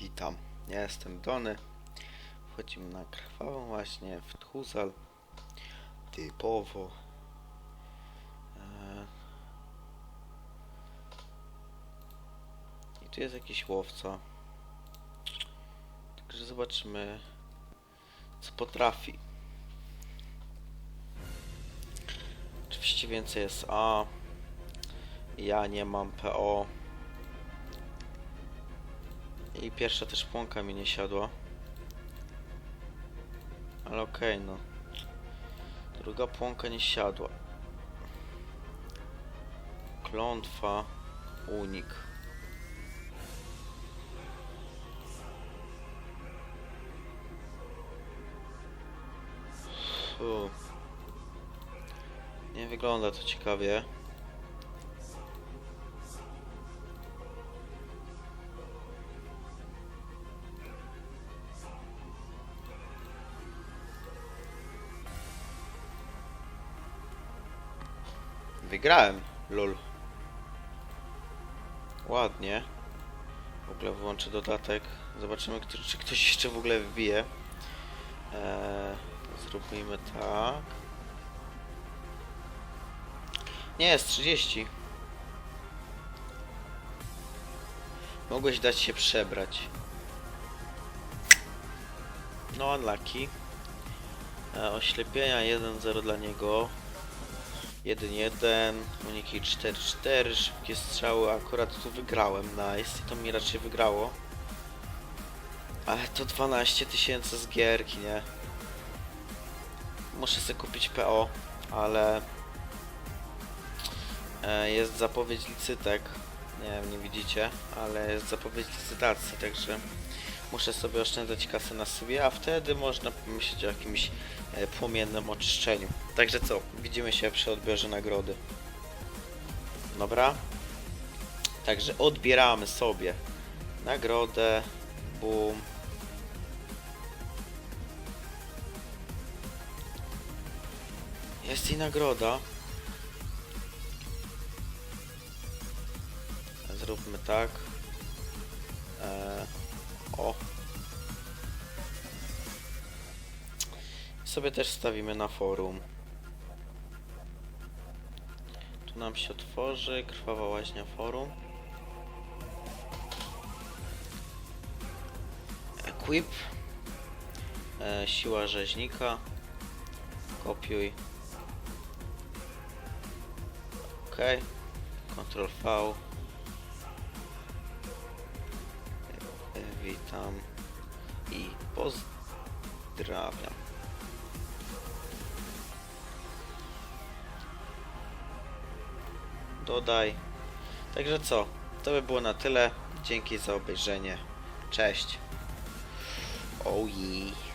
Witam, ja jestem Dony. Wchodzimy na krwawą właśnie w Tchuzal. Typowo. Eee. I tu jest jakiś łowca. Także zobaczymy co potrafi. Oczywiście więcej jest A. Ja nie mam PO. I pierwsza też płonka mi nie siadła. Ale okej, no. Druga płonka nie siadła. Klątwa, unik. Fu. Nie wygląda to ciekawie. Wygrałem, lol. Ładnie. W ogóle wyłączę dodatek. Zobaczymy, czy ktoś jeszcze w ogóle wbije. Eee, zróbmy tak. Nie, jest 30. Mogłeś dać się przebrać. No, unlucky. E, oślepienia 1-0 dla niego. 1-1, uniki 4-4, szybkie strzały, akurat tu wygrałem, nice, to mi raczej wygrało. Ale to 12 tysięcy z gierki, nie? Muszę sobie kupić PO, ale e, jest zapowiedź licytek, nie wiem, nie widzicie, ale jest zapowiedź licytacji, także muszę sobie oszczędzać kasę na sobie, a wtedy można pomyśleć o jakimś e, płomiennym oczyszczeniu. Także co, widzimy się przy odbiorze nagrody. Dobra? Także odbieramy sobie nagrodę. Boom. Jest i nagroda. Zróbmy tak. Sobie też wstawimy na forum. Tu nam się otworzy krwawa łaźnia forum. Equip. E, siła rzeźnika. Kopiuj. OK. Ctrl V. E, witam i pozdrawiam. Dodaj. Także co, to by było na tyle. Dzięki za obejrzenie. Cześć. Oh yeah.